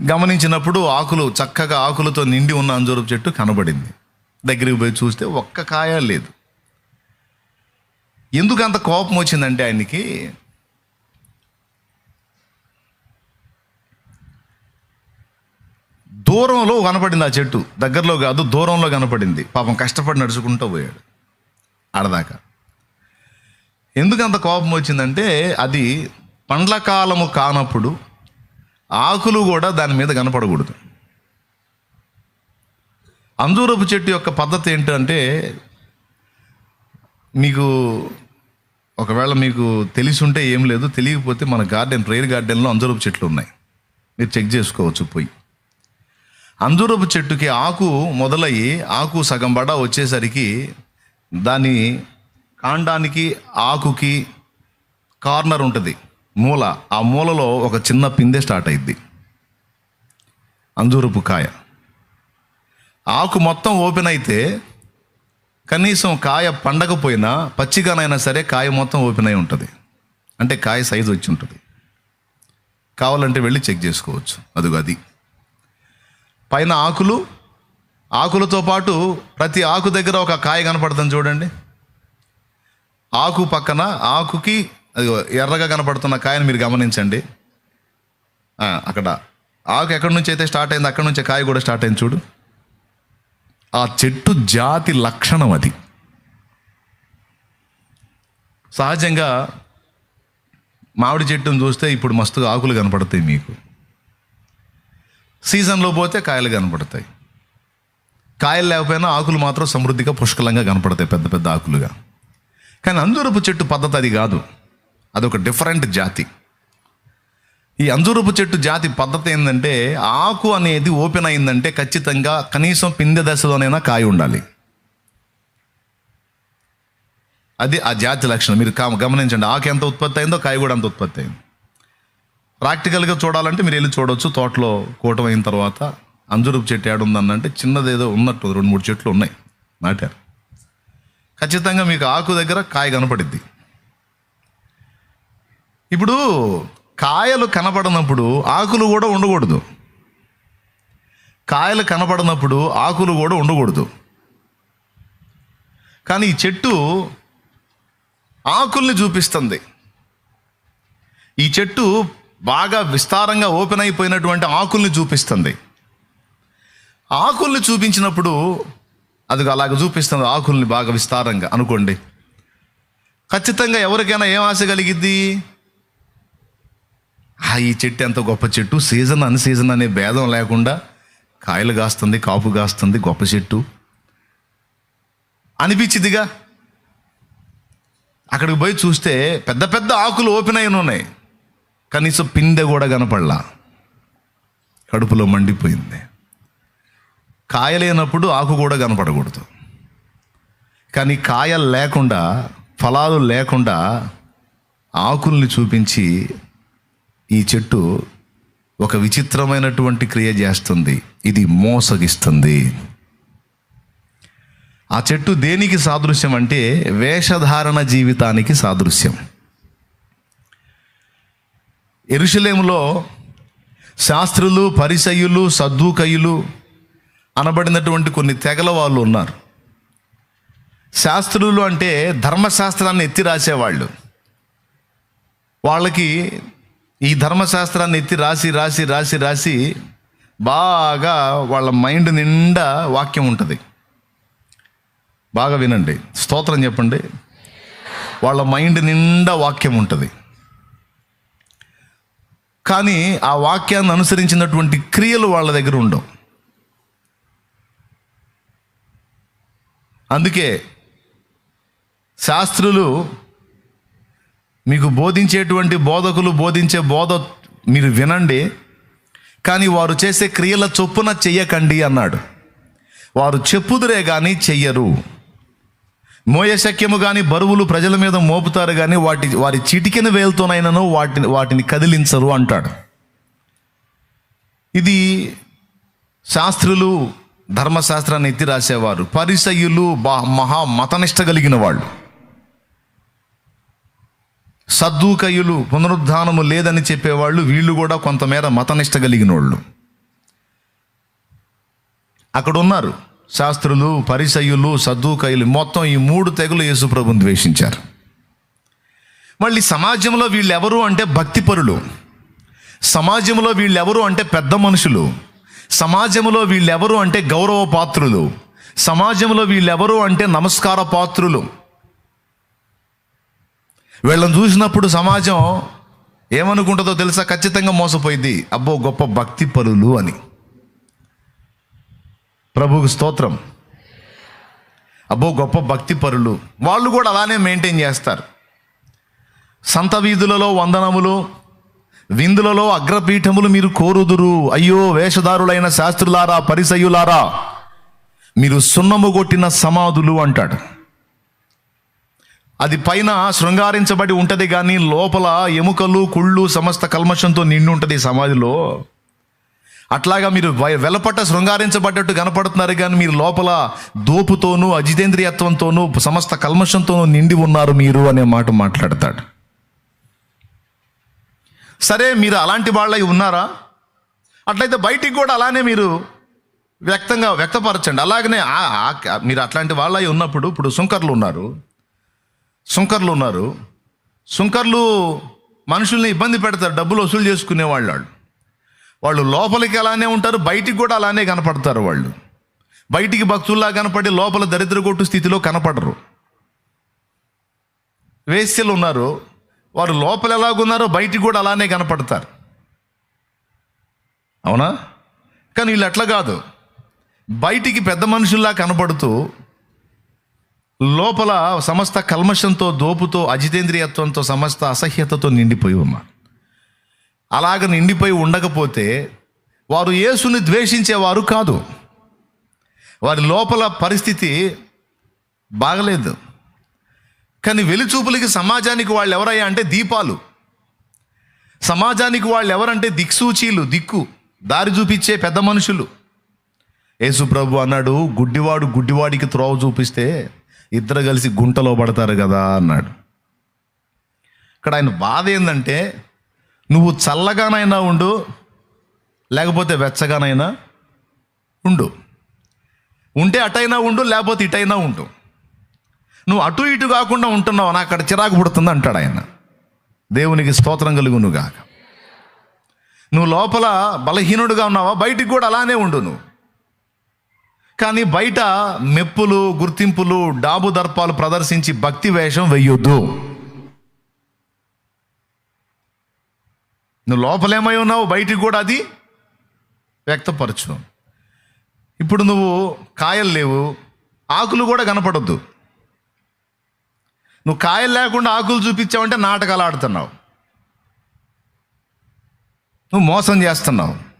గమనించినప్పుడు ఆకులు చక్కగా ఆకులతో నిండి ఉన్న అంజూరపు చెట్టు కనబడింది. దగ్గరికి పోయి చూస్తే ఒక్క కాయ లేదు. ఎందుకు అంత కోపం వచ్చిందంటే ఆయనకి దూరంలో కనపడింది ఆ చెట్టు. దగ్గరలో కాదు దూరంలో కనపడింది. పాపం కష్టపడి నడుచుకుంటూ పోయాడు. ఆడదాకా. ఎందుకు అంత కోపం వచ్చిందంటే అది పండ్ల కాలము కానప్పుడు ఆకులు కూడా దాని మీద కనపడకూడదు. అంజూరపు చెట్టు యొక్క పద్ధతి ఏంటంటే మీకు ఒకవేళ మీకు తెలిసి ఉంటే ఏం లేదు తెలియకపోతే మన గార్డెన్ ప్రేయర్ గార్డెన్లో అంజూరపు చెట్లు ఉన్నాయి. మీరు చెక్ చేసుకోవచ్చు పోయి. అంజూరపు చెట్టుకి ఆకు మొదలయ్యి ఆకు సగం బడా వచ్చేసరికి దాని కాండానికి ఆకుకి కార్నర్ ఉంటుంది. మూల ఆ మూలలో ఒక చిన్న పిందె స్టార్ట్ అయింది అంజూరపు కాయ. ఆకు మొత్తం ఓపెన్ అయితే కనీసం కాయ పండకపోయినా పచ్చిగానైనా సరే కాయ మొత్తం ఓపెన్ అయి ఉంటుంది. అంటే కాయ సైజు వచ్చి ఉంటుంది. కావాలంటే వెళ్ళి చెక్ చేసుకోవచ్చు. అదిగో అది. పైన ఆకులు. ఆకులతో పాటు ప్రతి ఆకు దగ్గర ఒక కాయ కనపడుతుంది చూడండి. ఆకు పక్కన ఆకుకి అదిగో ఎర్రగా కనపడుతున్న కాయను మీరు గమనించండి. అక్కడ ఆకు ఎక్కడి నుంచి అయితే స్టార్ట్ అయింది అక్కడి నుంచి కాయ కూడా స్టార్ట్ అయింది చూడు. ఆ చెట్టు జాతి లక్షణం అది. సహజంగా మామిడి చెట్టును చూస్తే ఇప్పుడు మస్తుగా ఆకులు కనపడతాయి మీకు. సీజన్లో పోతే కాయలు కనపడతాయి. కాయలు లేకపోయినా ఆకులు మాత్రం సమృద్ధిగా పుష్కలంగా కనపడతాయి పెద్ద పెద్ద ఆకులుగా. కానీ అంజూరపు చెట్టు పద్ధతి అది కాదు. అదొక డిఫరెంట్ జాతి. ఈ అంజూరపు చెట్టు జాతి పద్ధతి ఏంటంటే ఆకు అనేది ఓపెన్ అయిందంటే ఖచ్చితంగా కనీసం పిందె దశలోనైనా కాయ ఉండాలి. అది ఆ జాతి లక్షణం. మీరు కా- గమనించండి ఆకు ఎంత ఉత్పత్తి అయిందో కాయ కూడా అంత ఉత్పత్తి అయింది. ప్రాక్టికల్గా చూడాలంటే మీరు వెళ్ళి చూడవచ్చు తోటలో కూటం అయిన తర్వాత అంజూరపు చెట్టు ఏడుందనంటే చిన్నదేదో ఉన్నట్టు రెండు మూడు చెట్లు ఉన్నాయి నాటారు. ఖచ్చితంగా మీకు ఆకు దగ్గర కాయ కనపడిద్ది. ఇప్పుడు కాయలు కనపడనప్పుడు ఆకులు కూడా ఉండకూడదు. కాయలు కనపడనప్పుడు ఆకులు కూడా ఉండకూడదు. కానీ ఈ చెట్టు ఆకుల్ని చూపిస్తుంది. ఈ చెట్టు బాగా విస్తారంగా ఓపెన్ అయిపోయినటువంటి ఆకుల్ని చూపిస్తుంది. ఆకుల్ని చూపించినప్పుడు అది అలాగ చూపిస్తుంది ఆకుల్ని బాగా విస్తారంగా అనుకోండి. ఖచ్చితంగా ఎవరికైనా ఏం ఆశ కలిగిద్ది? ఆ ఈ చెట్టు ఎంత గొప్ప చెట్టు? సీజన్ అన్ సీజన్ అనే భేదం లేకుండా కాయలు కాస్తుంది కాపు కాస్తుంది గొప్ప చెట్టు. అనిపించిదిగా అక్కడికి పోయి చూస్తే పెద్ద పెద్ద ఆకులు ఓపెన్ అయిన ఉన్నాయి. కనీసం పిందె కూడా కనపడలా. కడుపులో మండిపోయింది. కాయలేనప్పుడు ఆకు కూడా కనపడకూడదు. కానీ కాయలు లేకుండా ఫలాలు లేకుండా ఆకుల్ని చూపించి ఈ చెట్టు ఒక విచిత్రమైనటువంటి క్రియ చేస్తుంది. ఇది మోసగిస్తుంది. ఆ చెట్టు దేనికి సాదృశ్యం అంటే వేషధారణ జీవితానికి సాదృశ్యం. ఎరుషలేములో శాస్త్రులు పరిసయులు సద్దుకయులు అనబడినటువంటి కొన్ని తెగల వాళ్ళు ఉన్నారు. శాస్త్రులు అంటే ధర్మశాస్త్రాన్ని ఎత్తి రాసేవాళ్ళు. వాళ్ళకి ఈ ధర్మశాస్త్రాన్ని ఎత్తి రాసి రాసి రాసి రాసి బాగా వాళ్ళ మైండ్ నిండా వాక్యం ఉంటుంది. బాగా వినండి. స్తోత్రం చెప్పండి. వాళ్ళ మైండ్ నిండా వాక్యం ఉంటుంది. కానీ ఆ వాక్యాన్ని అనుసరించినటువంటి క్రియలు వాళ్ళ దగ్గర ఉండవు. అందుకే శాస్త్రులు మీకు బోధించేటువంటి బోధకులు బోధించే బోధ మీరు వినండి. కానీ వారు చేసే క్రియల చొప్పున చెయ్యకండి అన్నాడు. వారు చెప్పుదురే కానీ చెయ్యరు. మోయశక్యము కానీ బరువులు ప్రజల మీద మోపుతారు కానీ వాటి వారి చిటికెన వేలుతోనైనాను వాటిని వాటిని కదిలించరు అంటాడు. ఇది శాస్త్రులు ధర్మశాస్త్రాన్ని ఎత్తి రాసేవారు. పరిసయులు బా మహా మతనిష్ట కలిగిన వాళ్ళు. సద్దూకయులు పునరుద్ధానము లేదని చెప్పేవాళ్ళు వీళ్ళు కూడా కొంతమేర మతనిష్ట కలిగిన వాళ్ళు అక్కడ ఉన్నారు శాస్త్రులు పరిసయులు సద్దుకయ్యులు మొత్తం ఈ మూడు తెగులు యేసుప్రభుని ద్వేషించారు. మళ్ళీ సమాజంలో వీళ్ళెవరు అంటే భక్తిపరులు. సమాజంలో వీళ్ళెవరు అంటే పెద్ద మనుషులు. సమాజంలో వీళ్ళెవరు అంటే గౌరవ పాత్రులు సమాజంలో వీళ్ళెవరు అంటే నమస్కార పాత్రులు వీళ్ళని చూసినప్పుడు సమాజం ఏమనుకుంటుందో తెలుసా? ఖచ్చితంగా మోసపోయింది. అబ్బో గొప్ప భక్తి పరులు అని. ప్రభుకు స్తోత్రం. అబ్బో గొప్ప భక్తి పరులు. వాళ్ళు కూడా అలానే మెయింటైన్ చేస్తారు. సంత వీధులలో వందనములు విందులలో అగ్రపీఠములు మీరు కోరుదురు. అయ్యో వేషధారులైన శాస్త్రులారా పరిసయులారా మీరు సున్నము కొట్టిన సమాధులు అంటాడు. అది పైన శృంగారించబడి ఉంటుంది కానీ లోపల ఎముకలు కుళ్ళు సమస్త కల్మషంతో నిండి ఉంటుంది సమాధిలో. అట్లాగా మీరు వై- వెలపట్ట శృంగారించబడ్డట్టు కనపడుతున్నారు కానీ మీరు లోపల దోపుతోనూ అజితేంద్రియత్వంతోనూ సమస్త కల్మషంతోనూ నిండి ఉన్నారు మీరు అనే మాట మాట్లాడతాడు. సరే మీరు అలాంటి వాళ్ళై ఉన్నారా? అట్లయితే బయటికి కూడా అలానే మీరు వ్యక్తంగా వ్యక్తపరచండి. అలాగనే మీరు అట్లాంటి వాళ్ళై ఉన్నప్పుడు ఇప్పుడు సుంకర్లు ఉన్నారు. సుంకర్లు ఉన్నారు. సుంకర్లు మనుషుల్ని ఇబ్బంది పెడతారు డబ్బులు వసూలు చేసుకునే వాళ్ళు వాళ్ళు వాళ్ళు లోపలికి అలానే ఉంటారు బయటికి కూడా అలానే కనపడతారు వాళ్ళు. బయటికి భక్తుల్లా కనపడి లోపల దరిద్ర కొట్టు స్థితిలో కనపడరు. వేస్యలు ఉన్నారు. వారు లోపల ఎలాగున్నారో బయటికి కూడా అలానే కనపడతారు. అవునా? కానీ వీళ్ళు అట్లా కాదు. బయటికి పెద్ద మనుషుల్లా కనపడుతూ లోపల సమస్త కల్మషంతో దోపుతో అజితేంద్రియత్వంతో సమస్త అసహ్యతతో నిండిపోయి ఉన్నారు అలాగ నిండిపోయి ఉండకపోతే వారు యేసుని ద్వేషించేవారు కాదు. వారి లోపల పరిస్థితి బాగలేదు. కానీ వెలిచూపులకి సమాజానికి వాళ్ళు ఎవరయ్యా అంటే దీపాలు. సమాజానికి వాళ్ళు ఎవరంటే దిక్సూచీలు దిక్కు దారి చూపించే పెద్ద మనుషులు. యేసు ప్రభు అన్నాడు గుడ్డివాడు గుడ్డివాడికి త్రోవ చూపిస్తే ఇద్దరు కలిసి గుంటలో పడతారు కదా అన్నాడు. ఇక్కడ ఆయన బాధ ఏంటంటే నువ్వు చల్లగానైనా ఉండు లేకపోతే వెచ్చగానైనా ఉండు. ఉంటే అటైనా ఉండు లేకపోతే ఇటైనా ఉండు. నువ్వు అటు ఇటు కాకుండా ఉంటున్నావు నాకు అక్కడ చిరాకు పుడుతుంది అంటాడు ఆయన. దేవునికి స్తోత్రం కలుగును కాక నువ్వు లోపల బలహీనుడుగా ఉన్నావా? బయటికి కూడా అలానే ఉండు నువ్వు. కానీ బయట మెప్పులు గుర్తింపులు డాబు దర్పాలు ప్రదర్శించి భక్తి వేషం వెయ్యొద్దు నువ్వు లోపలేమై ఉన్నావు బయటికి కూడా అది వ్యక్తపరచు. ఇప్పుడు నువ్వు కాయలు లేవు ఆకులు కూడా కనపడద్దు. నువ్వు కాయలు లేకుండా ఆకులు చూపించావంటే నాటకాలు ఆడుతున్నావు. నువ్వు మోసం చేస్తున్నావు.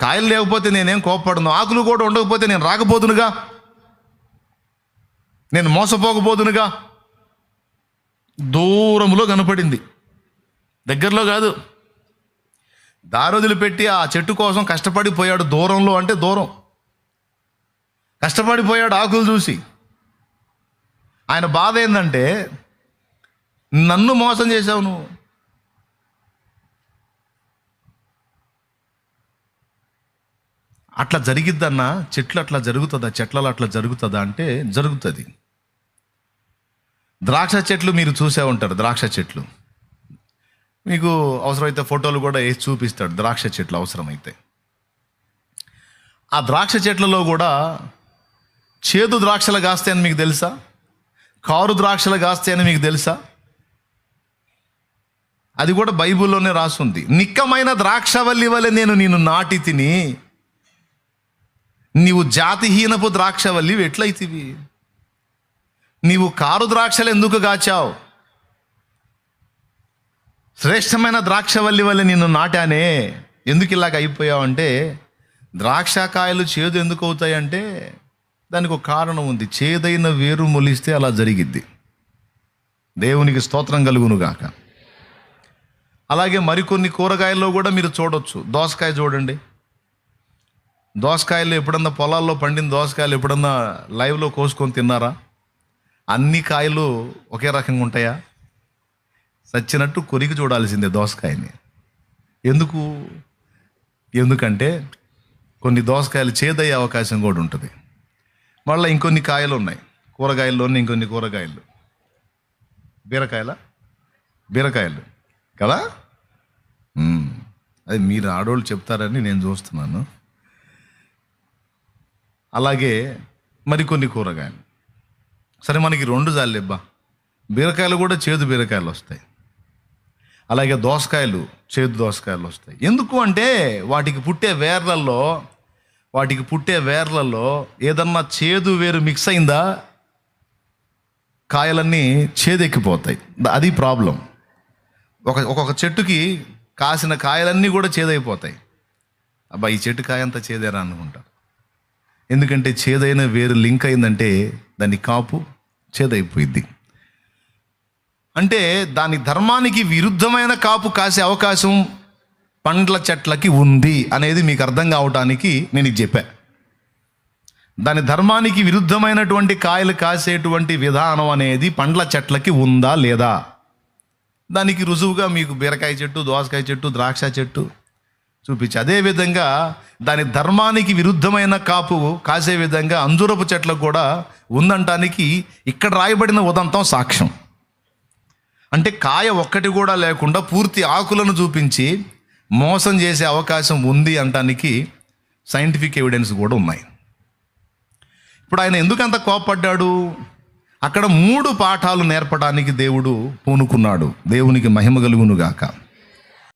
కాయలు లేకపోతే నేనేం కోప్పడను ఆకులు కూడా ఉండకపోతే నేను రాకపోదునుగా? నేను మోసపోకపోదునుగా? దూరంలో కనపడింది. దగ్గరలో కాదు. దారొదిలి పెట్టి ఆ చెట్టు కోసం కష్టపడిపోయాడు దూరంలో అంటే దూరం. కష్టపడిపోయాడు ఆకులు చూసి. ఆయన బాధ ఏంటంటే నన్ను మోసం చేశావు నువ్వు. అట్లా జరిగిద్దన్నా చెట్లు అట్లా జరుగుతుందా చెట్లలో అట్లా జరుగుతుందా అంటే జరుగుతుంది. ద్రాక్ష చెట్లు మీరు చూసే ఉంటారు ద్రాక్ష చెట్లు. మీకు అవసరమైతే ఫోటోలు కూడా వేసి చూపిస్తాడు ద్రాక్ష చెట్లు అవసరమైతే. ఆ ద్రాక్ష చెట్లలో కూడా చేదు ద్రాక్షలు కాస్తాయని మీకు తెలుసా? కారు ద్రాక్షలు కాస్తాయని మీకు తెలుసా? అది కూడా బైబిల్లోనే రాసుంది. నిక్కమైన ద్రాక్షవల్లి వలె నేను నిన్ను నాటి తిని నీవు జాతిహీనపు ద్రాక్షవల్లి ఎట్లయితివి? నీవు కారు ద్రాక్షలు ఎందుకు కాచావు? శ్రేష్టమైన ద్రాక్షవల్లి వల్ల నిన్ను నాటానే. ఎందుకు ఇలాగ అయిపోయావంటే ద్రాక్షకాయలు చేదు ఎందుకు అవుతాయంటే దానికి ఒక కారణం ఉంది. చేదైన వేరు మొలిస్తే అలా జరిగిద్ది. దేవునికి స్తోత్రం కలుగునుగాక. అలాగే మరికొన్ని కూరగాయల్లో కూడా మీరు చూడొచ్చు. దోసకాయ చూడండి. దోసకాయలు ఎప్పుడన్నా పొలాల్లో పండిన దోసకాయలు ఎప్పుడన్నా లైవ్లో కోసుకొని తిన్నారా? అన్ని కాయలు ఒకే రకంగా ఉంటాయా? చచ్చినట్టు కొరికి చూడాల్సిందే దోసకాయని. ఎందుకు? ఎందుకంటే కొన్ని దోసకాయలు చేదయ్యే అవకాశం కూడా ఉంటుంది. మళ్ళీ ఇంకొన్ని కాయలు ఉన్నాయి. కూరగాయల్లోనే ఇంకొన్ని కూరగాయలు. బీరకాయల? బీరకాయలు. కదా? అది మీరు ఆడోళ్ళు చెప్తారని నేను చూస్తున్నాను. అలాగే మరికొన్ని కూరగాయలు. సరే మనకి రెండు జాలిబ్బా బీరకాయలు కూడా చేదు బీరకాయలు వస్తాయి. అలాగే దోసకాయలు చేదు దోసకాయలు వస్తాయి. ఎందుకు అంటే వాటికి పుట్టే వేర్లలో వాటికి పుట్టే వేర్లలో ఏదన్నా చేదు వేరు మిక్స్ అయిందా? కాయలన్నీ చేదెక్కిపోతాయి. అది ప్రాబ్లం ఒక ఒక్కొక్క చెట్టుకి కాసిన కాయలన్నీ కూడా చేదైపోతాయి. అబ్బా ఈ చెట్టు కాయ అంతా చేదేరా అనుకుంటారు ఎందుకంటే చేదైన వేరు లింక్ అయిందంటే దాని కాపు చేదైపోయింది అంటే దాని ధర్మానికి విరుద్ధమైన కాపు కాసే అవకాశం పండ్ల చెట్లకి ఉంది అనేది మీకు అర్థం కావటానికి నేను ఇది చెప్పా. దాని ధర్మానికి విరుద్ధమైనటువంటి కాయలు కాసేటువంటి విధానం అనేది పండ్ల చెట్లకి ఉందా లేదా? దానికి రుజువుగా మీకు బీరకాయ చెట్టు దోసకాయ చెట్టు ద్రాక్ష చెట్టు చూపించి. అదేవిధంగా దాని ధర్మానికి విరుద్ధమైన కాపు కాసే విధంగా అంజురపు చెట్లకు కూడా ఉందంటానికి ఇక్కడ రాయబడిన ఉదంతం సాక్ష్యం. అంటే కాయ ఒక్కటి కూడా లేకుండా పూర్తి ఆకులను చూపించి మోసం చేసే అవకాశం ఉంది అంటానికి సైంటిఫిక్ ఎవిడెన్స్ కూడా ఉన్నాయి. ఇప్పుడు ఆయన ఎందుకు అంత కోపడ్డాడు అక్కడ మూడు పాఠాలు నేర్పడానికి దేవుడు పూనుకున్నాడు. దేవునికి మహిమ కలుగునుగాక. గాక